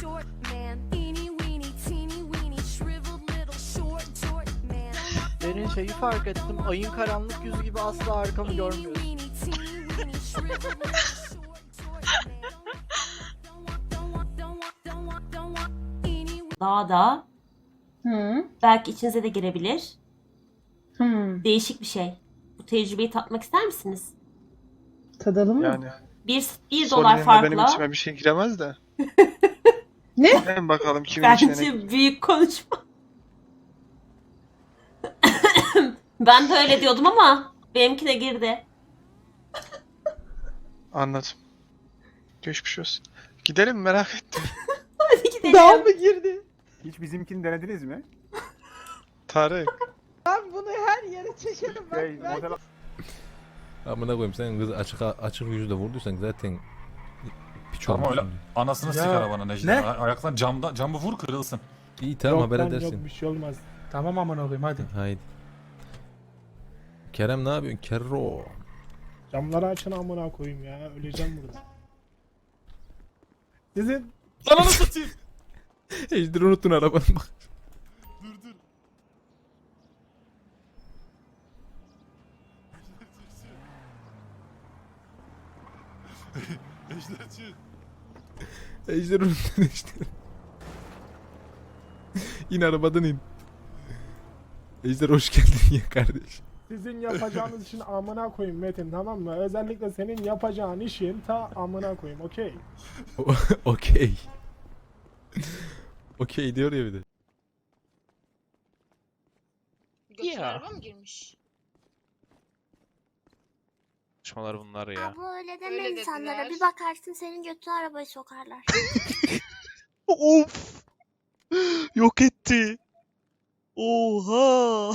short man. Eeny weeny teeny weeny shriveled little short short man. Derin şeyi fark ettim. Ayın karanlık yüzü gibi asla arkamı Eeny görmüyorsun. weeny teeny weeny shriveled little short short man. Don't want, don't want, don't want, don't want, don't want. Eeny Dağda Hı. belki içinize de girebilir. Hı. Değişik bir şey. Bu tecrübeyi tatmak ister misiniz? Tadalım mı? Yani Bir, bir son dolar yerine benim farkla. içime bir şey giremez de. Ne? Hemen bakalım kimin içine ne Bence büyük konuşma. ben de öyle diyordum ama benimki de girdi. Anladım. Geçmiş olsun. Gidelim merak ettim. Hadi gidelim. Daha mı girdi? Hiç bizimkini denediniz mi? Tarık. Ben bunu her yere çekerim. Şey, ben- model Amına koyayım sen kız açık açık yüzle vurduysan zaten piç Tamam öyle anasını Ya, sik arabanın Necdet. ne? Ay- Ayaktan camda camı vur kırılsın. İyi tamam yok haber lan, edersin. Yok bir şey olmaz. Tamam aman koyayım hadi. Haydi. Kerem ne yapıyorsun? Kerro. Camları açın amına koyayım ya. Öleceğim burada. Sizin Ananı satayım. Ejder unuttun arabanı bak. dur dur. Ejder unuttun Ejder. in arabadan in. Ejder hoş geldin ya kardeş. sizin yapacağınız işin amına koyayım Metin tamam mı? Özellikle senin yapacağın işin ta amına koyayım okey. O- Okey. Okey diyor ya bir de. Götün araba mı girmiş? Konuşmalar bunlar ya. Abla öyle deme Öyle insanlara. dediler. Bir bakarsın senin götüne arabayı sokarlar. Of. Yok etti. Oha.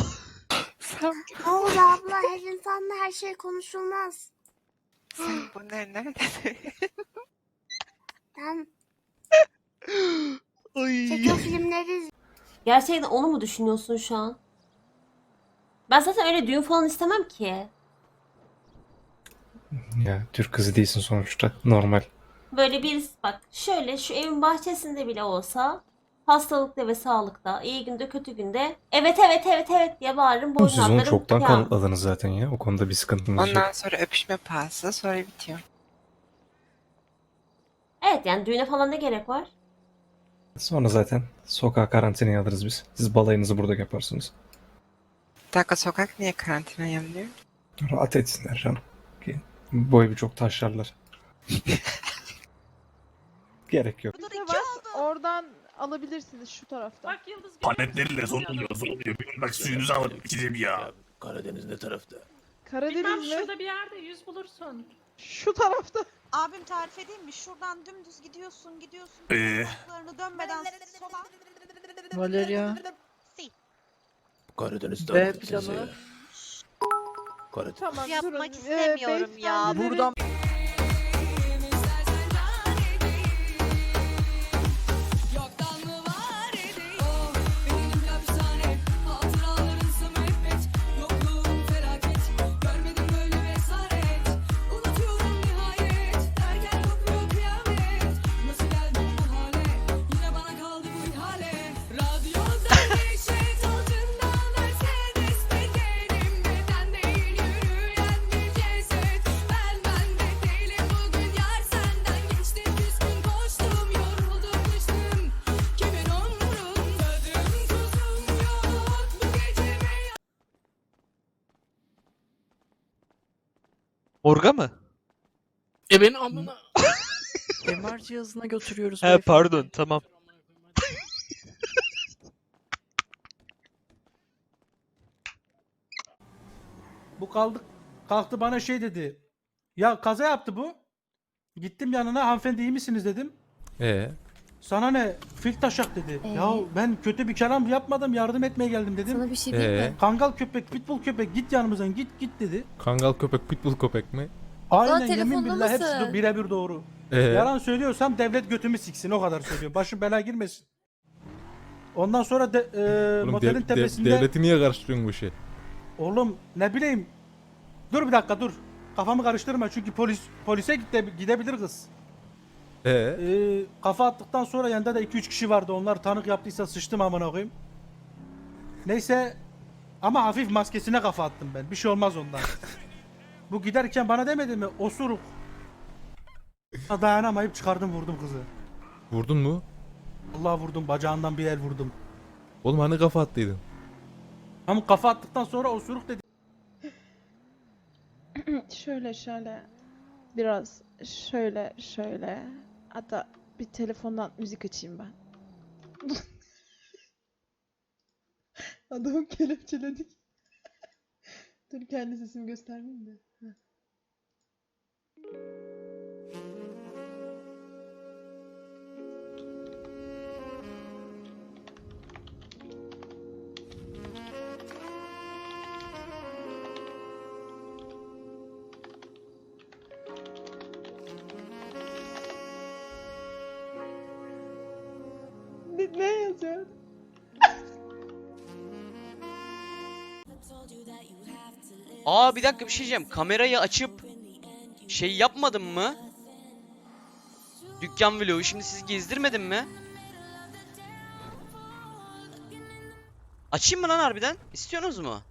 ne oldu abla? Her insanla her şey konuşulmaz. Sen bunları nerede? Ben Ay. çekim filmleri iz- Gerçekten onu mu düşünüyorsun şu an? Ben zaten öyle düğün falan istemem ki. Ya Türk kızı değilsin sonuçta. Normal. Böyle bir bak şöyle şu evin bahçesinde bile olsa hastalıkta ve sağlıkta iyi günde kötü günde evet evet evet evet diye bağırırım boynuna Siz onu atlarım. çoktan Ya, kanıtladınız zaten ya. O konuda bir sıkıntınız yok. Ondan sonra öpüşme pahası sonra bitiyor. Evet yani düğüne falan ne gerek var? Sonra zaten sokağa karantinaya alırız biz. Siz balayınızı burada yaparsınız. Bir dakika sokak niye karantina yanıyor? Rahat etsinler canım. Ki Bu evi çok taşlarlar. Gerek yok. Oradan alabilirsiniz şu taraftan. Panetleriyle zorluyor zorluyor. Bak suyunuzu alın içeceğim ya. Karadeniz ne tarafta? Karadeniz mi? bir yerde yüz bulursun. Şu tarafta. Abim tarif edeyim mi? Şuradan dümdüz gidiyorsun gidiyorsun. Ee? Ayaklarını dönmeden sola. Valeria. Si. Karadeniz B planı. Karadeniz. Tamam Yapmak durun. Ee, istemiyorum ya. beyefendilerin- Buradan Orga mı? E beni amına. MR cihazına götürüyoruz. He beyefendi. pardon tamam. Bu kaldı kalktı bana şey dedi. Ya kaza yaptı bu. Gittim yanına hanımefendi iyi misiniz dedim. Ee, Sana ne fil taşak dedi. Ya ben kötü bir kelam yapmadım yardım etmeye geldim dedim. bir şey ee, Kangal köpek, pitbull köpek git yanımızdan git git dedi. kangal köpek, pitbull köpek mi? Aynen yemin telefonda billah hepsi mısın? de birebir doğru. Ee, Yalan söylüyorsam devlet götümü siksin o kadar söylüyorum. Başım bela girmesin. Ondan sonra de, e, oğlum motelin dev- dev- tepesinde... devleti niye karıştırıyorsun bu işe? Oğlum ne bileyim. Dur bir dakika dur. Kafamı karıştırma çünkü polis polise gide, gidebilir kız. Ee, Ee, kafa attıktan sonra yanında da 2-3 kişi vardı. Onlar tanık yaptıysa sıçtım amına koyayım. Neyse ama hafif maskesine kafa attım ben. Bir şey olmaz ondan. Bu giderken bana demedi mi? Osuruk. Dayanamayıp çıkardım vurdum kızı. vurdun mu? Allah vurdum bacağından bir el vurdum. Oğlum hani kafa attıydın? Ama kafa attıktan sonra osuruk dedi. şöyle şöyle. Biraz şöyle şöyle. Hatta bir telefondan müzik açayım ben. Adamı kelepçeledik. Dur kendi sesimi göstermeyeyim de. Heh. Ne, ne yazıyor? Aa bir dakika bir şey diyeceğim. Kamerayı açıp şey yapmadın mı? Dükkan vlogu şimdi sizi gezdirmedim mi? Açayım mı lan harbiden? İstiyorsunuz mu?